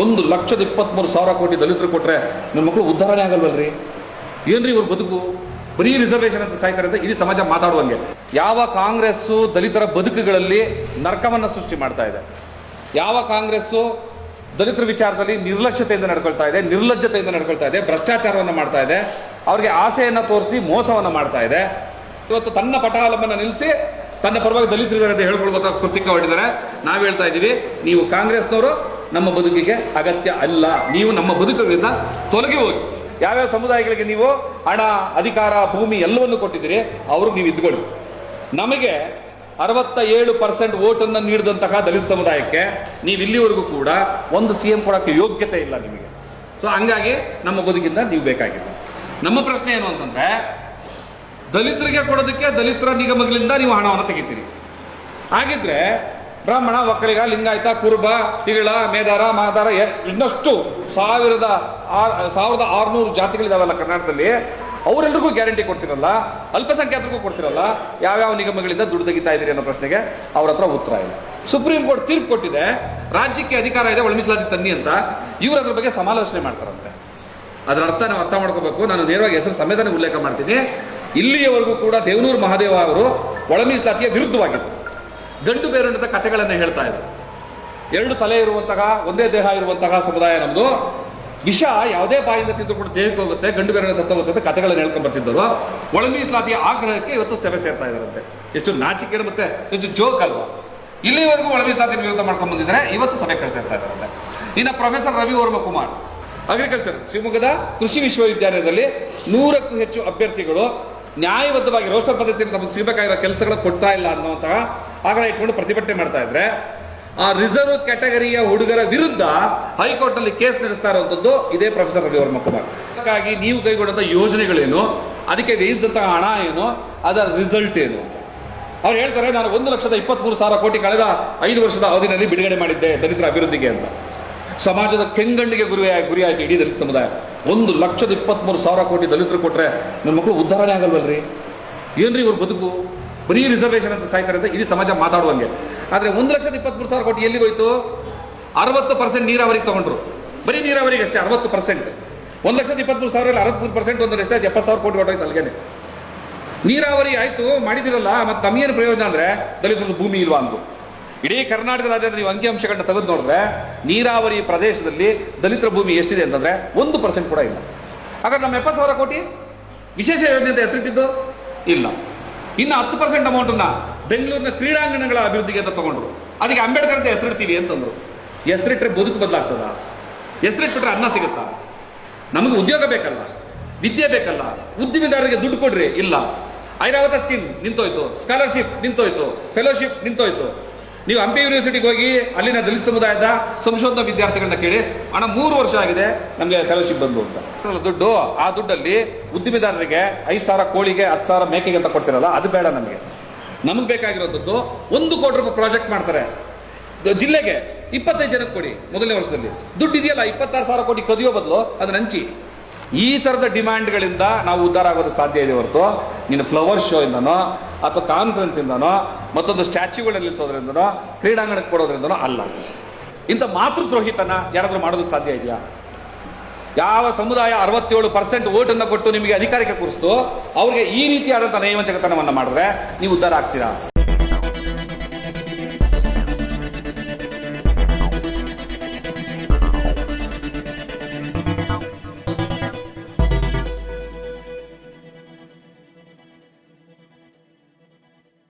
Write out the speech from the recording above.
ಒಂದು ಲಕ್ಷದ ಇಪ್ಪತ್ತ್ಮೂರು ಸಾವಿರ ಕೋಟಿ ದಲಿತರು ಕೊಟ್ಟರೆ ನಿಮ್ಮ ಮಕ್ಕಳು ಉದ್ಧಾರನೇ ಆಗಲ್ವಲ್ರಿ? ಏನ್ರಿ ಇವ್ರ ಬದುಕು? ಬರೀ ರಿಸರ್ವೇಶನ್ ಅಂತ ಸಾಯ್ತಾರೆ ಅಂತ ಇಡೀ ಸಮಾಜ ಮಾತಾಡುವಂಗೆ. ಯಾವ ಕಾಂಗ್ರೆಸ್ಸು ದಲಿತರ ಬದುಕುಗಳಲ್ಲಿ ನರ್ಕವನ್ನು ಸೃಷ್ಟಿ ಮಾಡ್ತಾ ಇದೆ? ಯಾವ ಕಾಂಗ್ರೆಸ್ಸು ದಲಿತರ ವಿಚಾರದಲ್ಲಿ ನಿರ್ಲಕ್ಷ್ಯತೆಯಿಂದ ನಡ್ಕೊಳ್ತಾ ಇದೆ, ನಿರ್ಲಜ್ಜತೆಯಿಂದ ನಡ್ಕೊಳ್ತಾ ಇದೆ, ಭ್ರಷ್ಟಾಚಾರವನ್ನು ಮಾಡ್ತಾ ಇದೆ, ಅವರಿಗೆ ಆಸೆಯನ್ನು ತೋರಿಸಿ ಮೋಸವನ್ನು ಮಾಡ್ತಾ ಇದೆ? ಇವತ್ತು ತನ್ನ ಪಟಾಲಂಬನ ನಿಲ್ಲಿಸಿ ತನ್ನ ಪರವಾಗಿ ದಲಿತರಿದ್ದಾರೆ ಅಂತ ಹೇಳ್ಕೊಳ್ಬೇಕಾದ ಕೃತಿಕ ಹೊರಟಿದ್ದಾರೆ ನಾವು ಹೇಳ್ತಾ ಇದ್ದೀವಿ ನೀವು ಕಾಂಗ್ರೆಸ್ನವರು ನಮ್ಮ ಬದುಕಿಗೆ ಅಗತ್ಯ ಅಲ್ಲ. ನೀವು ನಮ್ಮ ಬದುಕುಗಳಿಂದ ತೊಲಗಿ ಹೋಗಿ. ಯಾವ್ಯಾವ ಸಮುದಾಯಗಳಿಗೆ ನೀವು ಹಣ, ಅಧಿಕಾರ, ಭೂಮಿ ಎಲ್ಲವನ್ನು ಕೊಟ್ಟಿದ್ದೀರಿ ಅವ್ರಿಗೆ ನೀವು ಇದ್ಕೊಳ್ಳಿ ನಮಗೆ ಅರವತ್ತ ಏಳು ಪರ್ಸೆಂಟ್ ಓಟನ್ನು ನೀಡಿದಂತಹ ದಲಿತ ಸಮುದಾಯಕ್ಕೆ ನೀವು ಇಲ್ಲಿವರೆಗೂ ಕೂಡ ಒಂದು ಸಿ ಎಂ ಕೊಡೋಕ್ಕೆ ಯೋಗ್ಯತೆ ಇಲ್ಲ ನಿಮಗೆ. ಸೊ ಹಂಗಾಗಿ ನಮ್ಮ ಬದುಕಿಂದ ನೀವು ಬೇಕಾಗಿಲ್ಲ. ನಮ್ಮ ಪ್ರಶ್ನೆ ಏನು ಅಂತಂದ್ರೆ, ದಲಿತರಿಗೆ ಕೊಡೋದಕ್ಕೆ ದಲಿತರ ನಿಗಮಗಳಿಂದ ನೀವು ಹಣವನ್ನು ತೆಗಿತೀರಿ. ಹಾಗಿದ್ರೆ ಬ್ರಾಹ್ಮಣ, ಒಕ್ಕಲಿಗ, ಲಿಂಗಾಯತ, ಕುರುಬ ತಿಗಳ ಮೇದಾರ, ಮಾದಾರ ಇನ್ನಷ್ಟು ಸಾವಿರದ ಸಾವಿರದ ಆರುನೂರು ಜಾತಿಗಳಿದಾವಲ್ಲ ಕರ್ನಾಟಕದಲ್ಲಿ. ಅವರೆಲ್ಲರಿಗೂ ಗ್ಯಾರಂಟಿ ಕೊಡ್ತಿರಲ್ಲ, ಅಲ್ಪಸಂಖ್ಯಾತರಿಗೂ ಕೊಡ್ತಿರಲ್ಲ, ಯಾವ್ಯಾವ ನಿಗಮಗಳಿಂದ ದುಡ್ಡು ತೆಗಿತಾ ಇದ್ದೀರಿ ಅನ್ನೋ ಪ್ರಶ್ನೆಗೆ ಅವ್ರ ಹತ್ರ ಉತ್ತರ ಇಲ್ಲ. ಸುಪ್ರೀಂ ಕೋರ್ಟ್ ತೀರ್ಪು ಕೊಟ್ಟಿದೆ, ರಾಜ್ಯಕ್ಕೆ ಅಧಿಕಾರ ಇದೆ ಒಳಮಿಸಲಾದ ತನ್ನಿ ಅಂತ. ಇವರು ಅದ್ರ ಬಗ್ಗೆ ಸಮಾಲೋಚನೆ ಮಾಡ್ತಾರಂತೆ. ಅದರ ಅರ್ಥ ನಾವು ಅರ್ಥ ಮಾಡ್ಕೋಬೇಕು. ನಾನು ನೇರವಾಗಿ ಹೆಸರು ಸಮೇತನೇ ಉಲ್ಲೇಖ ಮಾಡ್ತೀನಿ. ಇಲ್ಲಿಯವರೆಗೂ ಕೂಡ ದೇವನೂರು ಮಹಾದೇವ ಅವರು ಒಳ ಮೀಸಲಾತಿಯ ವಿರುದ್ಧವಾಗಿದ್ದರು. ಗಂಡು ಬೇರುಂಡದ ಕಥೆಗಳನ್ನು ಹೇಳ್ತಾ ಇದ್ರು. ಎರಡು ತಲೆ ಇರುವಂತಹ, ಒಂದೇ ದೇಹ ಇರುವಂತಹ ಸಮುದಾಯ ನಮ್ದು. ವಿಷ ಯಾವುದೇ ಬಾಯಿಂದ ತಿಂದು ಕೂಡ ದೇಹಕ್ಕೆ ಹೋಗುತ್ತೆ, ಗಂಡು ಬೇರೆ ಸತ್ತ ಹೋಗುತ್ತೆ ಅಂತ ಕಥೆಗಳನ್ನು ಹೇಳ್ಕೊಂಡ್ ಬರ್ತಿದ್ದರು ಆಗ್ರಹಕ್ಕೆ ಇವತ್ತು ಸಭೆ ಸೇರ್ತಾ ಇದ್ದಾರಂತೆ ಎಷ್ಟು ನಾಚಿಕೆ ಮತ್ತೆ ಎಷ್ಟು ಜೋಕ್ ಅಲ್ವಾ. ಇಲ್ಲಿವರೆಗೂ ಒಳ ಮೀಸಲಾತಿ ವಿರುದ್ಧ ಮಾಡ್ಕೊಂಡು ಬಂದಿದ್ದಾರೆ ಇವತ್ತು ಸಭೆ ಸೇರ್ತಾ ಇದ್ದಾರಂತೆ ಇನ್ನು ಪ್ರೊಫೆಸರ್ ರವಿ ವರ್ಮ ಕುಮಾರ್ ಅಗ್ರಿಕಲ್ಚರ್ ಶಿವಮೊಗ್ಗದ ಕೃಷಿ ವಿಶ್ವವಿದ್ಯಾಲಯದಲ್ಲಿ ನೂರಕ್ಕೂ ಹೆಚ್ಚು ಅಭ್ಯರ್ಥಿಗಳು ನ್ಯಾಯಬದ್ಧವಾಗಿ ರೋಸ್ಟರ್ ಪದ್ಧತಿಯಲ್ಲಿ ನಮಗೆ ಸಿಗಬೇಕಾಗಿರೋ ಕೆಲಸಗಳು ಕೊಡ್ತಾ ಇಲ್ಲ ಅನ್ನುವಂತಹ ಆಗ್ರಹ ಇಟ್ಕೊಂಡು ಪ್ರತಿಭಟನೆ ಮಾಡ್ತಾ ಇದ್ರೆ, ಆ ರಿಸರ್ವ್ ಕ್ಯಾಟಗರಿಯ ಹುಡುಗರ ವಿರುದ್ಧ ಹೈಕೋರ್ಟ್ನಲ್ಲಿ ಕೇಸ್ ನಡೆಸ್ತಾ ಇರುವಂತದ್ದು ಇದೇ ಪ್ರೊಫೆಸರ್ ರವಿ ವರ್ಮ ಕುಮಾರ್. ಹಾಗಾಗಿ ನೀವು ಕೈಗೊಂಡಂತ ಯೋಜನೆಗಳೇನು? ಅದಕ್ಕೆ ವ್ಯಯಿಸಿದಂತಹ ಹಣ ಏನು? ಅದರ ರಿಸಲ್ಟ್ ಏನು? ಅವ್ರು ಹೇಳ್ತಾರೆ, ನಾನು ಒಂದು ಲಕ್ಷದ ಇಪ್ಪತ್ಮೂರು ಸಾವಿರ ಕೋಟಿ ಕಳೆದ ಐದು ವರ್ಷದ ಅವಧಿನಲ್ಲಿ ಬಿಡುಗಡೆ ಮಾಡಿದ್ದೆ ದಲಿತರ ಅಭಿವೃದ್ಧಿಗೆ ಅಂತ. ಸಮಾಜದ ಕೆಂಗಣ್ಣಿಗೆ ಗುರಿ ಗುರಿಯಾಯಿತು ಇಡೀ ದಲಿತ ಸಮುದಾಯ. ಒಂದು ಲಕ್ಷದ ಇಪ್ಪತ್ಮೂರು ಸಾವಿರ ಕೋಟಿ ದಲಿತರು ಕೊಟ್ಟರೆ ನನ್ನ ಮಕ್ಕಳು ಉದ್ಧಾರನೇ ಆಗಲ್ವಲ್ರಿ? ಏನ್ರಿ ಇವ್ರ ಬದುಕು? ಬರೀ ರಿಸರ್ವೇಷನ್ ಅಂತ ಸಾಯ್ತಾರೆ ಅಂತ ಇಡೀ ಸಮಾಜ ಮಾತಾಡುವಂಗೆ. ಆದರೆ ಒಂದು ಲಕ್ಷದ ಇಪ್ಪತ್ಮೂರು ಸಾವಿರ ಕೋಟಿ ಎಲ್ಲಿಗೆ ಹೋಯ್ತು? ಅರವತ್ತು ಪರ್ಸೆಂಟ್ ನೀರಾವರಿಗೆ ತಗೊಂಡ್ರು. ಬರೀ ನೀರಾವರಿಗೆ ಅಷ್ಟೇ, ಅರವತ್ತು ಪರ್ಸೆಂಟ್ ಒಂದು ಲಕ್ಷದ ಇಪ್ಪತ್ಮೂರು ಸಾವಿರ ಅರವತ್ಮೂರು ಪರ್ಸೆಂಟ್ ಒಂದು ಎಷ್ಟೇ ಎಪ್ಪತ್ತು ಸಾವಿರ ಕೋಟಿ ಹೊಟ್ಟೋಯ್ತು ಅಲ್ಲಿಗೆ ನೀರಾವರಿ ಆಯಿತು, ಮಾಡಿದಿರಲ್ಲ, ಮತ್ತು ನಮಗೇನು ಪ್ರಯೋಜನ ಅಂದರೆ, ದಲಿತರದ್ದು ಭೂಮಿ ಇಲ್ವಾ ಅಂದ್ರು. ಇಡೀ ಕರ್ನಾಟಕ ರಾಜ್ಯದ ನೀವು ಅಂಕಿಅಂಶಗಳನ್ನ ತೆಗೆದು ನೋಡಿದ್ರೆ, ನೀರಾವರಿ ಪ್ರದೇಶದಲ್ಲಿ ದಲಿತರ ಭೂಮಿ ಎಷ್ಟಿದೆ ಅಂತಂದರೆ ಒಂದು ಪರ್ಸೆಂಟ್ ಕೂಡ ಇಲ್ಲ. ಹಾಗಾದ್ರೆ ನಮ್ಮ ಎಪ್ಪತ್ತು ಸಾವಿರ ಕೋಟಿ ವಿಶೇಷ ಯೋಜನೆ ಅಂತ ಹೆಸರಿಟ್ಟಿದ್ದು? ಇಲ್ಲ. ಇನ್ನು ಹತ್ತು ಪರ್ಸೆಂಟ್ ಅಮೌಂಟನ್ನು ಬೆಂಗಳೂರಿನ ಕ್ರೀಡಾಂಗಣಗಳ ಅಭಿವೃದ್ಧಿಗೆ ಅಂತ ತಗೊಂಡ್ರು. ಅದಕ್ಕೆ ಅಂಬೇಡ್ಕರ್ ಅಂತ ಹೆಸರಿಡ್ತೀವಿ ಅಂತಂದ್ರು ಹೆಸರಿಟ್ರೆ ಬದುಕು ಬದಲಾಗ್ತದ? ಹೆಸರಿಟ್ಬಿಟ್ರೆ ಅನ್ನ ಸಿಗುತ್ತಾ? ನಮಗೆ ಉದ್ಯೋಗ ಬೇಕಲ್ಲ? ವಿದ್ಯೆ ಬೇಕಲ್ಲ? ಉದ್ದಿಮೆದಾರರಿಗೆ ದುಡ್ಡು ಕೊಡ್ರಿ? ಇಲ್ಲ. ಐರಾವತ ಸ್ಕೀಮ್ ನಿಂತೋಯ್ತು. ಸ್ಕಾಲರ್ಶಿಪ್ ನಿಂತೋಯ್ತು. ಫೆಲೋಶಿಪ್ ನಿಂತೋಯ್ತು. ನೀವು ಹಂಪಿ ಯೂನಿವರ್ಸಿಟಿಗೆ ಹೋಗಿ ಅಲ್ಲಿನ ದಲಿತ ಸಮುದಾಯದ ಸಂಶೋಧನಾ ವಿದ್ಯಾರ್ಥಿಗಳನ್ನ ಕೇಳಿ ಹಣ ಮೂರು ವರ್ಷ ಆಗಿದೆ, ನಮಗೆ ಫೆಲೋಶಿಪ್ ಬಂದು ಅಂತ. ದುಡ್ಡು, ಆ ದುಡ್ಡಲ್ಲಿ ಉದ್ದಿಮೆದಾರರಿಗೆ ಐದು ಸಾವಿರ ಕೋಳಿಗೆ ಹತ್ತು ಸಾವಿರ ಮೇಕೆಗೆ ಅಂತ ಕೊಡ್ತಿರಲ್ಲ, ಅದು ಬೇಡ ನಮಗೆ. ನಮಗೆ ಬೇಕಾಗಿರೋದದ್ದು ಒಂದು ಕೋಟಿ ರೂಪಾಯಿ ಪ್ರಾಜೆಕ್ಟ್ ಮಾಡ್ತಾರೆ. ಜಿಲ್ಲೆಗೆ ಇಪ್ಪತ್ತೈದು ಜನಕ್ಕೆ ಕೊಡಿ, ಮೊದಲನೇ ವರ್ಷದಲ್ಲಿ. ದುಡ್ಡು ಇದೆಯಲ್ಲ, ಇಪ್ಪತ್ತಾರು ಸಾವಿರ ಕೋಟಿ ಕದಿಯೋ ಬದಲು ಅದನ್ನ ಹಂಚಿ. ಈ ಥರದ ಡಿಮ್ಯಾಂಡ್ಗಳಿಂದ ನಾವು ಉದ್ಧಾರ ಆಗೋದು ಸಾಧ್ಯ ಇದೆ ಹೊರತು, ನೀನು ಫ್ಲವರ್ ಶೋ ಇಂದನೋ, ಅಥವಾ ಕಾನ್ಫರೆನ್ಸ್ ಇಂದನೋ ಮತ್ತೊಂದು ಸ್ಟ್ಯಾಚ್ಯೂಗಳು ನಿಲ್ಲಿಸೋದ್ರಿಂದನೋ, ಕ್ರೀಡಾಂಗಣಕ್ಕೆ ಕೊಡೋದ್ರಿಂದನೋ ಅಲ್ಲ. ಇಂಥ ಮಾತೃದ್ರೋಹಿತನ ಯಾರಾದರೂ ಮಾಡೋದಕ್ಕೆ ಸಾಧ್ಯ ಇದೆಯಾ? ಯಾವ ಸಮುದಾಯ ಅರವತ್ತೇಳು ಪರ್ಸೆಂಟ್ ಓಟನ್ನು ಕೊಟ್ಟು ನಿಮಗೆ ಅಧಿಕಾರಕ್ಕೆ ಕೂರಿಸ್ತು, ಅವ್ರಿಗೆ ಈ ರೀತಿಯಾದಂಥ ನೈವಂಚಕತನವನ್ನು ಮಾಡಿದ್ರೆ ನೀವು ಉದ್ಧಾರ ಆಗ್ತೀರಾ?